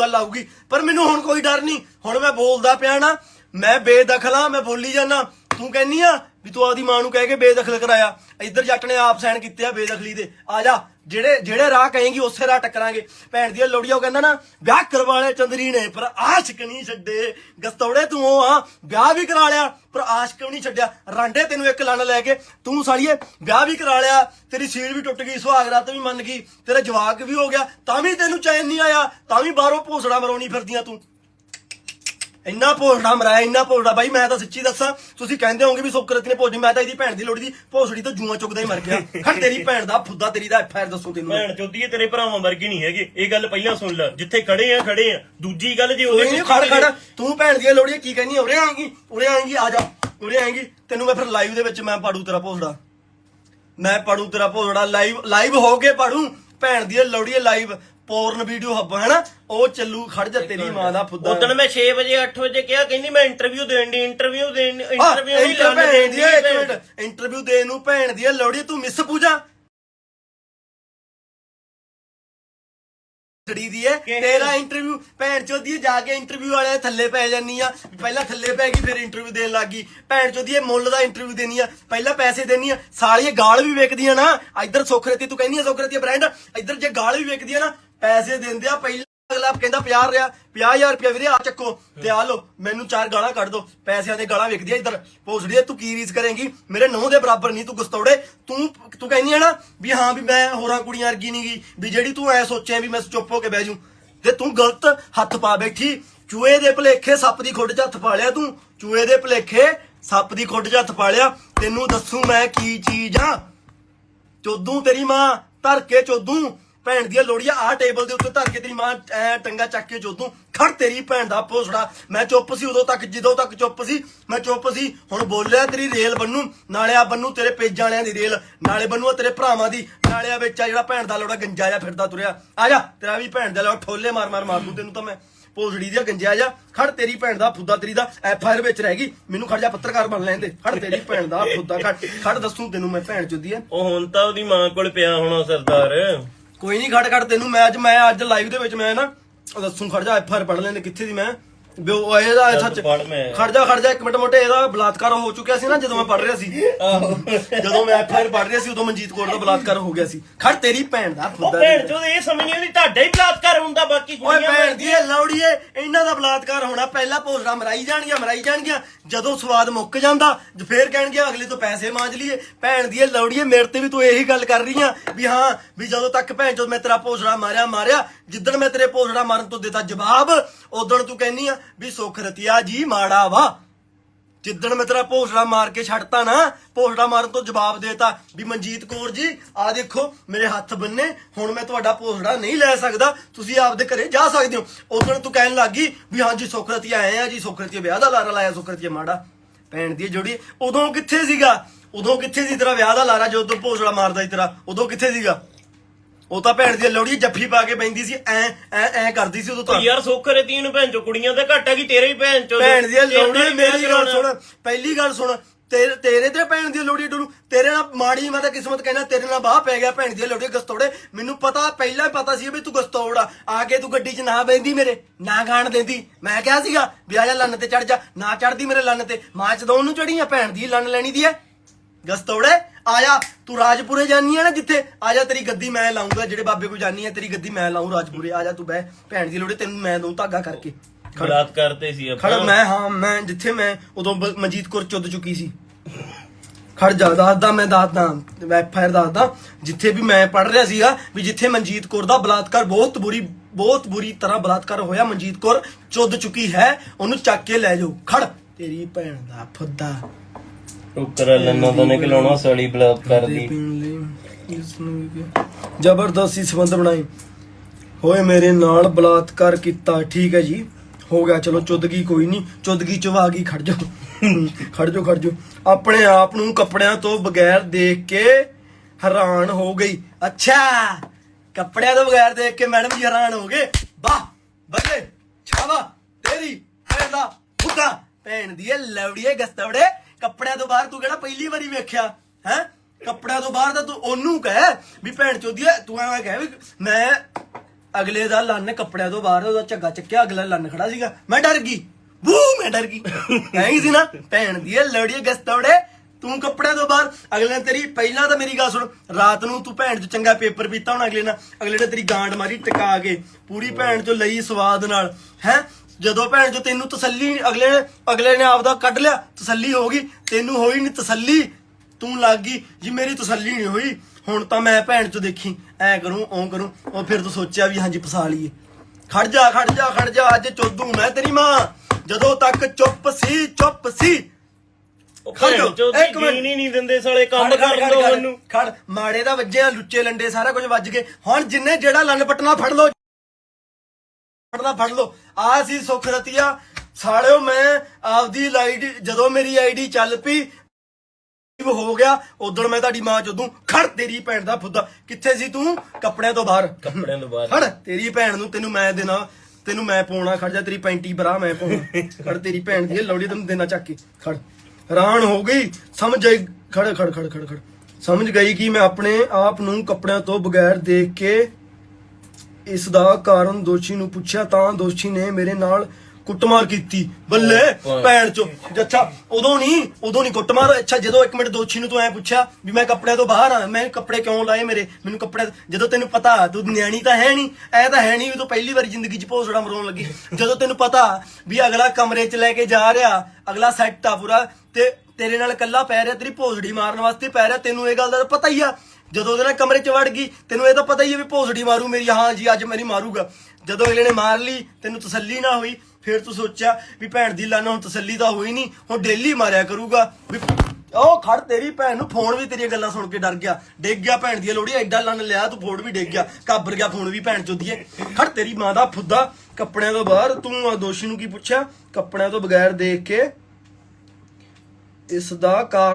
ਗੱਲ ਆਊਗੀ, ਪਰ ਮੈਨੂੰ ਹੁਣ ਕੋਈ ਡਰ ਨਹੀਂ। ਹੁਣ ਮੈਂ ਬੋਲਦਾ ਪਿਆ ਨਾ, ਮੈਂ ਬੇਦਖਲ ਆ ਮੈਂ ਬੋਲੀ ਜਾਣਾ ਤੂੰ ਕਹਿੰਨੀ ਆ ਵੀ ਤੂੰ ਆਪਦੀ ਮਾਂ ਨੂੰ ਕਹਿ ਕੇ ਬੇਦਖਲ ਕਰਾਇਆ। ਇੱਧਰ ਜੱਟ ਨੇ ਆਪ ਸਾਈਨ ਕੀਤੇ ਆ ਬੇਦਖਲੀ ਦੇ। ਆ ਜਾ, ਜਿਹੜੇ ਜਿਹੜੇ ਰਾਹ ਕਹੇਗੀ ਉਸੇ ਰਾਹ ਟੱਕਰਾਂਗੇ। ਭੈਣ ਦੀ ਲੋੜੀਆਂ ਉਹ ਕਹਿੰਦਾ ਨਾ, ਵਿਆਹ ਕਰਵਾ ਲਿਆ ਚੰਦਰੀ ਨੇ, ਪਰ ਆਸ਼ਕ ਨਹੀਂ ਛੱਡੇ। ਗਸਤੌੜੇ ਤੂੰ ਉਹ ਆ, ਵਿਆਹ ਵੀ ਕਰਾ ਲਿਆ, ਪਰ ਆਸ਼ਕ ਵੀ ਨਹੀਂ ਛੱਡਿਆ। ਰਾਂਡੇ ਤੈਨੂੰ ਇੱਕ ਲੰਨ ਲੈ ਕੇ, ਤੂੰ ਸਾਲੀਏ, ਵਿਆਹ ਵੀ ਕਰਾ ਲਿਆ। ਤੇਰੀ ਸੀਲ ਵੀ ਟੁੱਟ ਗਈ, ਸੁਹਾਗ ਰਾਤ ਵੀ ਮੰਨ ਗਈ। ਤੇਰਾ ਜਵਾਕ ਵੀ ਹੋ ਗਿਆ, ਤਾਂ ਵੀ ਤੈਨੂੰ ਚੈਨ ਨਹੀਂ ਆਇਆ, ਤਾਂ ਵੀ ਬਾਹਰੋਂ ਭੋਸੜਾ ਮਰੋਣੀ ਫਿਰਦੀਆਂ ਤੂੰ। ਇੰਨਾ ਭੋਸੜਾ ਮਰਾਇਆ ਇੰਨਾ ਭੋਸੜਾ। ਬਾਈ ਮੈਂ ਤਾਂ ਸੱਚੀ ਦੱਸਾਂ ਤੁਸੀਂ ਕਹਿੰਦੇ ਹੋਗੇ ਵੀ ਸੁਕਰਤ ਨੇ ਭੋਜਨੀ ਮੈਂ ਤਾਂ ਇਹਦੀ ਭੈਣ ਦੀ ਲੋੜੀ ਦੀ ਭੋਸੜੀ ਤੋਂ ਜੂਆਂ ਚੁੱਕਦਾ ਹੀ ਮਰ ਗਿਆ। ਖੜ ਤੇਰੀ ਭੈਣ ਦਾ ਫੁੱਦਾ ਤੇਰੀ ਦਾ ਐਫਆਈਆਰ ਦੱਸੋ ਤੈਨੂੰ। ਭੈਣ ਚੋਦੀ ਤੇਰੇ ਭਰਾਵਾਂ ਵਰਗੇ ਨਹੀਂ ਹੈਗੇ। ਇਹ ਗੱਲ ਪਹਿਲਾਂ ਸੁਣ ਲੈ। ਜਿੱਥੇ ਖੜੇ ਆ ਖੜੇ ਆ। ਦੂਜੀ ਗੱਲ ਜੇ ਉਹਦੇ ਨਹੀਂ ਖੜ ਖੜ ਤੂੰ ਭੈਣ ਦੀਆਂ ਲੋੜੀਆਂ ਕੀ ਕਹਿੰਦੀ ਉਰੇ ਆਏਂਗੀ ਉਰੇ ਆਏਂਗੀ ਆ ਜਾ। ਉਰੇ ਆਏਂਗੀ। ਤੈਨੂੰ ਮੈਂ ਫਿਰ ਲਾਈਵ ਦੇ ਵਿੱਚ ਮੈਂ ਪਾੜੂ ਤੇਰਾ ਭੋਸੜਾ। ਮੈਂ ਪਾੜੂ ਤੇਰਾ ਭੋਸੜਾ। ਲਾਈਵ ਲਾਈਵ ਹੋ ਕੇ ਪਾੜੂ। ਭੈਣ ਦੀਆਂ ਲੋੜੀਆਂ ਲਾਈਵ ਪੋਰਨ ਵੀਡੀਓ ਹੱਬ ਹੈਨਾ? ਉਹ ਚੱਲੂ ਖੜ ਜਾ ਤੇਰੀ ਮਾਂ ਦਾ ਫੁੱਦਾ। ਉਦੋਂ ਮੈਂ 6 ਵਜੇ 8 ਵਜੇ ਕਿਹਾ ਕਹਿੰਦੀ ਮੈਂ ਇੰਟਰਵਿਊ ਦੇਣ ਦੀ ਇੰਟਰਵਿਊ ਦੇਣ ਇੰਟਰਵਿਊ ਨਹੀਂ ਲੈਣ ਦੀ ਇੱਕ ਮਿੰਟ। ਇੰਟਰਵਿਊ ਦੇਣ ਨੂੰ ਭੈਣ ਦੀ ਲੋੜੀ ਤੂੰ ਮਿਸ ਪੂਜਾ। ਛੜੀ ਦੀ ਹੈ ਕਿ- ਤੇਰਾ ਇੰਟਰਵਿਊ ਭੈਣ ਚੋਦੀ ਜਾ ਕੇ ਇੰਟਰਵਿਊ ਵਾਲੇ ਦੇ ਥੱਲੇ ਪੈ ਜਾਨੀ ਆ। ਪਹਿਲਾਂ ਥੱਲੇ ਪੈ ਗਈ ਫਿਰ ਇੰਟਰਵਿਊ ਦੇਣ ਲੱਗੀ ਭੈਣ ਚੋਦੀ ਇਹ ਮੁੱਲ ਦਾ ਇੰਟਰਵਿਊ ਦੇਣੀ ਆ ਪਹਿਲਾਂ ਪੈਸੇ ਦੇਣੀ ਆ। ਸਾਲੀਏ ਗਾਲ ਵੀ ਵੇਚਦੀਆਂ ਨਾ। ਇੱਧਰ ਸੁਖਰਤੀ ਤੂੰ ਕਹਿੰਦੀ ਆ ਸੁਖਰਤੀ ਬ੍ਰਾਂਡ ਇੱਧਰ ਜੇ ਗਾਲ ਵੀ ਵੇਚਦੀ ਆ ਨਾ ਪੈਸੇ ਦਿੰਦੇ ਆ ਪਹਿਲਾਂ ਅਗਲਾ ਕਹਿੰਦਾ 50 ਰਿਆ 50000 ਰੁਪਇਆ ਵੀਰੇ ਆ ਚੱਕੋ ਤੇ ਆ ਲੋ ਮੈਨੂੰ ਚਾਰ ਗਾਲਾਂ ਕੱਢ ਦੋ ਪੈਸਿਆਂ ਦੇ ਗਾਲਾਂ ਵਿਕਦੀਆਂ ਇੱਧਰ ਭੋਸੜੀ ਆ, ਤੂੰ ਕੀ ਰੀਸ ਕਰੇਂਗੀ? ਮੇਰੇ ਨਹੁੰ ਦੇ ਬਰਾਬਰ ਨਹੀਂ ਤੂੰ ਗੁਸਤੌੜੇ ਤੂੰ ਤੂੰ ਕਹਿੰਦੀ ਆ ਨਾ ਵੀ ਹਾਂ ਵੀ ਮੈਂ ਹੋਰਾਂ ਕੁੜੀਆਂ ਵਰਗੀ ਨਹੀਂ ਗਈ ਵੀ ਜਿਹੜੀ ਤੂੰ ਐ ਸੋਚਿਆ ਵੀ ਮੈਂ ਚੁੱਪ ਹੋ ਕੇ ਬਹਿ ਜੂ। ਤੇ ਤੂੰ ਗਲਤ ਹੱਥ ਪਾ ਬੈਠੀ ਚੂਹੇ ਦੇ ਭਲੇਖੇ ਸੱਪ ਦੀ ਖੁੱਡ 'ਚ ਹੱਥ ਪਾ ਲਿਆ ਤੂੰ ਚੂਹੇ ਦੇ ਭਲੇਖੇ ਸੱਪ ਦੀ ਖੁੱਡ 'ਚ ਹੱਥ ਪਾ ਲਿਆ ਤੈਨੂੰ ਦੱਸੂ ਮੈਂ ਕੀ ਚੀਜ਼ ਆ? ਚੋਦੂ ਤੇਰੀ ਮਾਂ ਧਰ ਕੇ ਚੋਦੂ। ਭੈਣ ਦੀਆਂ ਲੋੜੀਆਂ ਆ ਟੇਬਲ ਦੇ ਉੱਤੇ ਧਰ ਕੇ ਤੇਰੀ ਮਾਂ ਐ ਟੰਗਾ ਚੱਕ ਕੇ ਚੋਦੂ ਖੜ ਤੇਰੀ ਭੈਣ ਦਾ ਭੋਸੜਾ। ਮੈਂ ਚੁੱਪ ਸੀ, ਉਦੋਂ ਤੱਕ, ਜਦੋਂ ਤੱਕ ਚੁੱਪ ਸੀ, ਮੈਂ ਚੁੱਪ ਸੀ। ਹੁਣ ਬੋਲਿਆ ਤੇਰੀ ਰੇਲ ਬੰਨੂ, ਨਾਲੇ ਆ ਬੰਨੂ ਤੇਰੇ ਪੇਜਾਂ ਵਾਲਿਆਂ ਦੀ ਰੇਲ, ਨਾਲੇ ਬੰਨੂ ਤੇਰੇ ਭਰਾਵਾਂ ਦੀ, ਨਾਲੇ ਆ ਵਿੱਚ ਆ ਜਿਹੜਾ ਭੈਣ ਦਾ ਲੋੜਾ ਗੰਜਾ ਜਿਹਾ ਫਿਰਦਾ ਤੁਰਿਆ। ਆ ਜਾ, ਤੇਰਾ ਵੀ ਭੈਣ ਦਾ ਲੋੜਾ, ਠੋਲੇ ਮਾਰ ਮਾਰ ਮਾਰ ਦੂੰ ਤੈਨੂੰ ਤਾਂ ਮੈਂ। ਭੋਸੜੀ ਦੀ ਗੰਜਿਆ ਜਾ ਖੜ ਤੇਰੀ ਭੈਣ ਦਾ, ਫੁੱਦਾ ਤੇਰੀ ਦਾ, ਐਫ ਆਈ ਆਰ ਵਿੱਚ ਰਹਿ ਗਈ। ਮੈਨੂੰ ਖੜ ਜਾ, ਪੱਤਰਕਾਰ ਬਣ ਲੈਂਦੇ ਖੜ ਤੇਰੀ ਭੈਣ ਦਾ, ਫੁੱਦਾ ਖੜ। ਖੜ ਦੱਸੂ ਤੈਨੂੰ ਮੈਂ ਭੈਣ ਚੋਦੀ ਐ। ਉਹ ਹੁਣ ਤਾਂ ਉਹਦੀ ਮਾਂ ਕੋਲ ਪਿਆ ਹੋਣਾ ਸਰਦਾਰ। ਕੋਈ ਨਹੀਂ ਖੜ ਖੜ ਤੈਨੂੰ ਮੈਂ ਅੱਜ ਮੈਂ ਅੱਜ ਲਾਈਵ ਦੇ ਵਿੱਚ ਮੈਂ ਨਾ ਉਹ ਦੱਸੂ, ਖੜ ਜਾ ਐਫ ਆਰ ਪੜ ਲੈਂਦੇ, ਕਿੱਥੇ ਦੀ ਮੈਂ। ਵੀ ਉਹ ਇਹਦਾ ਸੱਚ ਪੜ੍ਹ ਮੈਂ। ਖੜ ਜਾ ਖੜ ਜਾ ਇੱਕ ਮਿੰਟ ਮੋਟੇ ਇਹਦਾ ਬਲਾਤਕਾਰ ਹੋ ਚੁੱਕਿਆ ਸੀ ਨਾ ਜਦੋਂ ਮੈਂ ਪੜ ਰਿਹਾ ਸੀ। ਜਦੋਂ ਮੈਂ ਐਫ ਆਰ ਪੜ ਰਿਹਾ ਸੀ ਉਦੋਂ ਮਨਜੀਤ ਕੌਰ ਦਾ ਬਲਾਤਕਾਰ ਹੋ ਗਿਆ ਸੀ। ਖੜ ਤੇਰੀ ਭੈਣ ਦਾ ਉਹ ਫੁੱਦਾ ਭੈਣ ਚੋਦ ਇਹ ਸਮਝ ਨਹੀਂ ਆਉਂਦੀ ਤੁਹਾਡਾ ਹੀ ਬਲਾਤਕਾਰ ਹੁੰਦਾ ਬਾਕੀ ਓਏ ਕੁੜੀਆਂ ਭੈਣ ਦੀ। ਇਹ ਲੌੜੀਏ ਇਹਨਾਂ ਦਾ ਬਲਾਤਕਾਰ ਹੋਣਾ ਪਹਿਲਾਂ ਭੋਸੜਾ ਮਰਾਈ ਜਾਣਗੀਆਂ ਮਰਾਈ ਜਾਣਗੀਆਂ। ਜਦੋਂ ਸਵਾਦ ਮੁੱਕ ਜਾਂਦਾ ਜ- ਫੇਰ ਕਹਿਣਗੇ ਅਗਲੇ ਤੋਂ ਪੈਸੇ ਮੰਗ ਲਈਏ। ਭੈਣ ਦੀ ਇਹ ਲੌੜੀਏ ਮੇਰੇ ਤੇ ਵੀ ਤੂੰ ਇਹੀ ਗੱਲ ਕਰ ਰਹੀ ਆ ਵੀ ਹਾਂ ਵੀ ਜਦੋਂ ਤੱਕ ਭੈਣ ਚੋਦ ਮੈਂ ਤੇਰਾ ਭੋਸੜਾ ਮਾਰਿਆ ਮਾਰਿਆ ਜਿੱਦਣ ਮੈਂ ਤੇਰੇ ਭੋਸੜਾ ਮਾਰਨ ਤੋਂ ਦਿੱਤਾ ਜਵਾਬ ਉਦੋਂ ਤੂੰ ਕਹਿੰਨੀ ਆ ਵੀ ਸੁਖ ਰਤੀਆ ਜੀ ਮਾੜਾ ਵਾ। ਜਿੱਦਣ ਮੈਂ ਤੇਰਾ ਭੋਸੜਾ ਮਾਰ ਕੇ ਛੱਡਤਾ ਨਾ, ਭੋਸੜਾ ਮਾਰਨ ਤੋਂ ਜਵਾਬ ਦੇਤਾ ਵੀ ਮਨਜੀਤ ਕੌਰ ਜੀ ਆ ਦੇਖੋ ਮੇਰੇ ਹੱਥ ਬੰਨੇ, ਹੁਣ ਮੈਂ ਤੁਹਾਡਾ ਭੋਸੜਾ ਨਹੀਂ ਲੈ ਸਕਦਾ, ਤੁਸੀਂ ਆਪਦੇ ਘਰੇ ਜਾ ਸਕਦੇ ਹੋ। ਉਦੋਂ ਤੂੰ ਕਹਿਣ ਲੱਗੀ ਵੀ ਹਾਂਜੀ ਸੁਖਰਤੀ ਆਏ ਆ ਜੀ ਸੁਖਰਤੀ ਵਿਆਹ ਦਾ ਲਾਰਾ ਲਾਇਆ ਸੁਖਰਤੀ ਮਾੜਾ। ਭੈਣ ਦੀ ਜੋੜੀ, ਉਦੋਂ ਕਿੱਥੇ ਸੀਗਾ? ਉਦੋਂ ਕਿੱਥੇ ਸੀ ਤੇਰਾ ਵਿਆਹ ਦਾ ਲਾਰਾ, ਜਦੋਂ ਭੋਸੜਾ ਮਾਰਦਾ ਸੀ ਤੇਰਾ? ਉਦੋਂ ਕਿੱਥੇ ਸੀਗਾ? ਉਹ ਤਾਂ ਭੈਣ ਦੀ ਲੋੜੀ ਜੱਫੀ ਪਾ ਕੇ ਪੈਂਦੀ ਸੀ ਐ ਐ ਐ ਕਰਦੀ ਸੀ ਉਦੋਂ ਤਾਂ। ਯਾਰ ਸੋਖਰੇ ਤੀਨ ਭੈਣ ਚੋ ਕੁੜੀਆਂ ਦਾ ਘੱਟ ਕਿ ਤੇਰੇ ਹੀ ਭੈਣ ਚੋ। ਭੈਣ ਦੀ ਲੋੜੀ ਮੇਰੀ ਗੱਲ ਸੁਣ ਪਹਿਲੀ ਗੱਲ ਸੁਣ ਤੇਰੇ ਤੇਰੇ ਤੇ ਭੈਣ ਦੀ ਲੋੜੀ ਡਰੂ ਤੇਰੇ ਨਾਲ ਮਾੜੀ ਮੈਂ ਤਾਂ ਕਿਸਮਤ ਕਹਿੰਦਾ ਤੇਰੇ ਨਾਲ ਬਾਹ ਪੈ ਗਿਆ ਭੈਣ ਦੀ ਲੋੜੀ ਗਸਤੋੜੇ। ਮੈਨੂੰ ਪਤਾ ਪਹਿਲਾਂ ਹੀ ਪਤਾ ਸੀ ਵੀ ਤੂੰ ਗਸਤੋੜਾ ਆ। ਕੇ ਤੂੰ ਗੱਡੀ 'ਚ ਨਾ ਬੈਂਦੀ ਮੇਰੇ ਨਾ ਗਾਣ ਦਿੰਦੀ। ਮੈਂ ਕਿਹਾ ਸੀਗਾ ਵੀ ਆ ਜਾ ਲੰਨ ਤੇ ਚੜ ਜਾ ਨਾ ਚੜਦੀ ਮੇਰੇ ਲੰਨ ਤੇ। ਮਾਂ ਚ ਦੋਨ ਨੂੰ ਚੜੀਆਂ ਭੈਣ ਦੀ ਲੰਨ ਲੈਣੀ ਦੀ ਐ। ਗਸਤੋੜੇ ਆਇਆ ਤੂੰ ਰਾਜਪੁਰੇ ਜਾਨੀ ਆ ਨਾ ਜਿੱਥੇ? ਆਜਾ ਤੇਰੀ ਗੱਦੀ ਮੈਂ ਲਾਉਂਗਾ ਜਿਹੜੇ ਬਾਬੇ ਕੋ ਜਾਨੀ ਆ ਤੇਰੀ ਗੱਦੀ ਮੈਂ ਲਾਉਂ ਰਾਜਪੁਰੇ। ਆਜਾ ਤੂੰ ਬਹਿ ਭੈਣ ਦੀ ਲੋੜੀ ਤੈਨੂੰ ਮੈਂ ਦਊਂ ਧਾਗਾ ਕਰਕੇ। ਬਲਾਤਕਾਰ ਤੇ ਸੀ ਖੜ ਆਪਾਂ ਮੈਂ ਹਾਂ ਮੈਂ ਜਿੱਥੇ ਮੈਂ ਉਦੋਂ ਬ- ਮਨਜੀਤ ਕੌਰ ਚੁੱਦ ਚੁੱਕੀ ਸੀ। ਖੜ ਜਾ ਦੱਸਦਾ ਮੈਂ ਦੱਸਦਾ ਆਰ ਦੱਸਦਾ ਜਿੱਥੇ ਵੀ ਮੈਂ ਪੜ ਰਿਹਾ ਸੀਗਾ ਵੀ ਜਿੱਥੇ ਮਨਜੀਤ ਕੌਰ ਦਾ ਬਲਾਤਕਾਰ ਬਹੁਤ ਬੁਰੀ ਬਹੁਤ ਬੁਰੀ ਤਰ੍ਹਾਂ ਬਲਾਤਕਾਰ ਹੋਇਆ ਮਨਜੀਤ ਕੌਰ ਚੁੱਦ ਚੁੱਕੀ ਹੈ ਉਹਨੂੰ ਚੱਕ ਕੇ ਲੈ ਜਾਓ। ਖੜ। ਤੇਰੀ ਭੈਣ ਦਾ ਫੁੱਦਾ। ਟੋਕਰਾ ਲੰਨਾ ਦਾ ਨਿਕਲਾਉਣਾ ਸਾਲੀ ਬਲਾਤਕਾਰ ਦੀ ਜ਼ਬਰਦਸਤੀ ਸੰਬੰਧ ਬਣਾਈ। ਹੋਏ ਮੇਰੇ ਨਾਲ ਬਲਾਤਕਾਰ ਕੀਤਾ ਠੀਕ ਹੈ ਜੀ। ਹੋ ਗਿਆ ਚਲੋ ਚੁੱਦਗੀ ਕੋਈ ਨਹੀਂ ਚੁੱਦਗੀ ਚਵਾ ਗਈ ਖੜ ਜਾ ਖੜ ਜਾ ਖੜ ਜਾ ਆਪਣੇ ਆਪ ਨੂੰ ਕੱਪੜਿਆਂ ਤੋਂ ਬਗੈਰ ਦੇਖ ਕੇ ਹੈਰਾਨ ਹੋ ਗਈ। ਅੱਛਾ ਕੱਪੜਿਆਂ ਤੋਂ ਬਗੈਰ ਦੇਖ ਕੇ ਮੈਡਮ ਜੀ ਹੈਰਾਨ ਹੋ ਗਏ। ਵਾਹ ਬੱਲੇ ਛਾਵਾ ਤੇਰੀ ਦਾ ਫੁੱਦਾ ਭੈਣ ਦੀ ਲਵੜੀਏ ਗਸਤਵੜੇ ਕੱਪੜਿਆਂ ਤੋਂ ਬਾਹਰ ਤੂੰ ਕਿਹੜਾ ਪਹਿਲੀ ਵਾਰੀ ਵੇਖਿਆ? ਹੈ? ਕੱਪੜਿਆਂ ਤੋਂ ਬਾਹਰ ਤਾਂ ਤੂੰ ਉਹਨੂੰ ਕਹਿ ਵੀ ਭੈਣ ਚੋਦੀਆ ਤੂੰ ਐਵੇਂ ਕਹਿ ਵੀ ਮੈਂ ਅਗਲੇ ਦਾ ਲੰਨ ਕੱਪੜਿਆਂ ਤੋਂ ਬਾਹਰ, ਉਹਦਾ ਝੱਗਾ ਚੱਕਿਆ, ਅਗਲਾ ਲੰਨ ਖੜਾ ਸੀਗਾ। ਮੈਂ ਡਰ ਗਈ। ਬੂ ਮੈਂ ਡਰ ਗਈ। ਐਂ ਸੀ ਨਾ, ਭੈਣ ਦੀ ਇਹ ਲੜੀ ਗਸਤੌੜੇ ਤੂੰ ਕੱਪੜਿਆਂ ਤੋਂ ਬਾਹਰ, ਅਗਲੇ ਨੇ ਤੇਰੀ ਪਹਿਲਾਂ ਤਾਂ ਮੇਰੀ ਗੱਲ ਸੁਣ, ਰਾਤ ਨੂੰ ਤੂੰ ਭੈਣ ਚ ਚੰਗਾ ਪੇਪਰ ਪੀਤਾ ਹੁਣ ਅਗਲੇ ਨਾਲ, ਅਗਲੇ ਨੇ ਤੇਰੀ ਗਾਂਡ ਮਾਰੀ ਟਿਕਾ ਕੇ, ਪੂਰੀ ਭੈਣ ਚੋਂ ਲਈ ਸਵਾਦ ਨਾਲ, ਹੈ? ਜਦੋਂ ਭੈਣ ਚੋਂ ਤੈਨੂੰ ਤਸੱਲੀ ਅਗਲੇ ਅਗਲੇ ਨੇ ਆਪਦਾ ਕੱਢ ਲਿਆ ਤਸੱਲੀ ਹੋ ਗਈ ਤੈਨੂੰ ਹੋਈ ਨਹੀਂ ਤਸੱਲੀ ਤੂੰ ਲੱਗ ਗਈ ਜੀ ਮੇਰੀ ਤਸੱਲੀ ਨਹੀਂ ਹੋਈ ਹੁਣ ਤਾਂ ਮੈਂ ਭੈਣ ਚ ਦੇਖੀ ਐ ਕਰੂੰ ਓਂ ਕਰੂੰ ਉਹ ਫਿਰ ਤੂੰ ਸੋਚਿਆ ਵੀ ਹਾਂਜੀ ਫਸਾ ਲਈਏ। ਖੜ ਜਾ ਖੜ ਜਾ ਖੜ ਜਾ ਅੱਜ ਚੋਦੂ ਮੈਂ ਤੇਰੀ ਮਾਂ ਜਦੋਂ ਤੱਕ ਚੁੱਪ ਸੀ ਚੁੱਪ ਸੀ। ਇੱਕ ਮਿੰਟ। ਜੀਣ ਹੀ ਨਹੀਂ ਦਿੰਦੇ ਸਾਲੇ ਕੰਮ ਕਰਨ ਦੋ ਮੈਨੂੰ ਖੜ ਮਾੜੇ ਦਾ ਵੱਜਿਆ ਲੁੱਚੇ ਲੰਡੇ ਸਾਰਾ ਕੁਝ ਵੱਜ ਗਏ। ਹੁਣ ਜਿੰਨੇ ਜਿਹੜਾ ਲੰਨ ਪਟਣਾ ਫੜ ਲਓ ਫੜਨਾ ਫੜ ਲਓ। ਆ ਸੀ ਸੁਖ ਰਤੀਆ। ਸਾਲਿਓ ਮੈਂ ਆਪਦੀ ਲਾਈਟ ਜਦੋਂ ਮੇਰੀ ਆਈਡੀ ਚੱਲ ਪਈ ਹੋ ਗਿਆ ਉਦੋਂ ਮੈਂ ਤੁਹਾਡੀ ਮਾਂ ਚੋਦੂ ਖੜ ਤੇਰੀ ਭੈਣ ਦਾ ਫੁੱਦਾ। ਕਿੱਥੇ ਸੀ ਤੂੰ? ਕੱਪੜਿਆਂ ਤੋਂ ਬਾਹਰ। ਕੱਪੜਿਆਂ ਤੋਂ ਬਾਹਰ। ਖੜ ਤੇਰੀ ਭੈਣ ਨੂੰ ਤੈਨੂੰ ਮੈਂ ਦੇਣਾ। ਤੈਨੂੰ ਮੈਂ ਪਾਉਣਾ। ਖੜ ਜਾ ਤੇਰੀ ਪੈਂਟੀ ਬਰਾ ਮੈਂ ਪਾਉਣਾ। ਖੜ ਤੇਰੀ ਭੈਣ ਦੀ ਇਹ ਲੋੜੀ ਤੈਨੂੰ ਦੇਣਾ ਚੱਕ ਕੇ। ਖੜ। ਹੈਰਾਨ ਹੋ ਗਈ। ਸਮਝ ਆਈ। ਖੜ ਖੜ ਖੜ ਖੜ ਖੜ। ਸਮਝ ਗਈ ਕਿ ਮੈਂ ਆਪਣੇ ਆਪ ਨੂੰ ਕੱਪੜਿਆਂ ਤੋਂ ਬਗੈਰ ਦੇਖ ਕੇ ਇਸ ਦਾ ਕਾਰਨ ਦੋਸ਼ੀ ਨੂੰ ਪੁੱਛਿਆ ਤਾਂ ਦੋਸ਼ੀ ਨੇ ਮੇਰੇ ਨਾਲ ਕੁੱਟਮਾਰ ਕੀਤੀ। ਬੱਲੇ। ਭੈਣ ਚੋ ਅੱਛਾ ਉਦੋਂ ਨਹੀਂ ਉਦੋਂ ਨਹੀਂ ਕੁੱਟਮਾਰ। ਅੱਛਾ ਜਦੋਂ ਇੱਕ ਮਿੰਟ ਦੋਸ਼ੀ ਨੂੰ ਤੂੰ ਐ ਪੁੱਛਿਆ ਵੀ ਮੈਂ ਕੱਪੜਿਆਂ ਤੋਂ ਬਾਹਰ ਆ ਮੈਂ ਕੱਪੜੇ ਕਿਉਂ ਲਾਏ ਮੇਰੇ? ਮੈਨੂੰ ਕੱਪੜੇ ਜਦੋਂ ਤੈਨੂੰ ਪਤਾ ਤੂੰ ਨਿਆਣੀ ਤਾਂ ਹੈ ਨਹੀਂ ਐ ਤਾਂ ਹੈ ਨਹੀਂ ਵੀ ਤੂੰ ਪਹਿਲੀ ਵਾਰੀ ਜ਼ਿੰਦਗੀ 'ਚ ਭੋਸੜਾ ਮਰਾਉਣ ਲੱਗੀ। ਜਦੋਂ ਤੈਨੂੰ ਪਤਾ ਵੀ ਅਗਲਾ ਕਮਰੇ 'ਚ ਲੈ ਕੇ ਜਾ ਰਿਹਾ ਅਗਲਾ ਸੈੱਟ ਆ ਪੂਰਾ ਤੇ ਤੇਰੇ ਨਾਲ ਇਕੱਲਾ ਪੈ ਰਿਹਾ ਤੇਰੀ ਭੋਸੜੀ ਮਾਰਨ ਵਾਸਤੇ ਪੈ ਰਿਹਾ ਤੈਨੂੰ ਇਹ ਗੱਲ ਦਾ ਪਤਾ ਹੀ ਆ। ਜਦੋਂ ਉਹਦੇ ਨਾਲ ਕਮਰੇ 'ਚ ਵੜ ਗਈ, ਤੈਨੂੰ ਇਹ ਤਾਂ ਪਤਾ ਹੀ ਹੈ ਵੀ ਭੋਸੜੀ ਮਾਰੂ ਮੇਰੀ, ਹਾਂ ਜੀ, ਅੱਜ ਮੇਰੀ ਮਾਰੂਗਾ। ਜਦੋਂ ਅਗਲੇ ਨੇ ਮਾਰ ਲਈ, ਤੈਨੂੰ ਤਸੱਲੀ ਨਾ ਹੋਈ, ਫਿਰ ਤੂੰ ਸੋਚਿਆ ਵੀ ਭੈਣ ਦੀ ਲੰਨ, ਹੁਣ ਤਸੱਲੀ ਤਾਂ ਹੋਈ ਨਹੀਂ, ਹੁਣ ਡੇਲੀ ਮਾਰਿਆ ਕਰੂਗਾ। ਵੀ ਉਹ ਖੜ ਤੇਰੀ ਭੈਣ ਨੂੰ, ਫੋਨ ਵੀ ਤੇਰੀਆਂ ਗੱਲਾਂ ਸੁਣ ਕੇ ਡਰ ਗਿਆ। ਡਿੱਗ ਗਿਆ ਭੈਣ ਦੀ ਲੋੜੀ ਐਡਾ ਲੰਨ ਲਿਆ ਤੂੰ, ਫੋਨ ਵੀ ਡਿੱਗ ਗਿਆ। ਕਾਬਰ ਗਿਆ ਫੋਨ ਵੀ ਭੈਣ ਚੋਦੀਏ ਖੜ ਤੇਰੀ ਮਾਂ ਦਾ ਫੁੱਦਾ, ਕੱਪੜਿਆਂ ਤੋਂ ਬਾਹਰ, ਤੂੰ ਆ ਦੋਸ਼ੀ ਨੂੰ ਕੀ ਪੁੱਛਿਆ? ਕੱਪੜਿਆਂ ਤੋਂ ਬਗੈਰ ਦੇਖ ਕੇ ਇਸ ਦਾ ਕਾਰ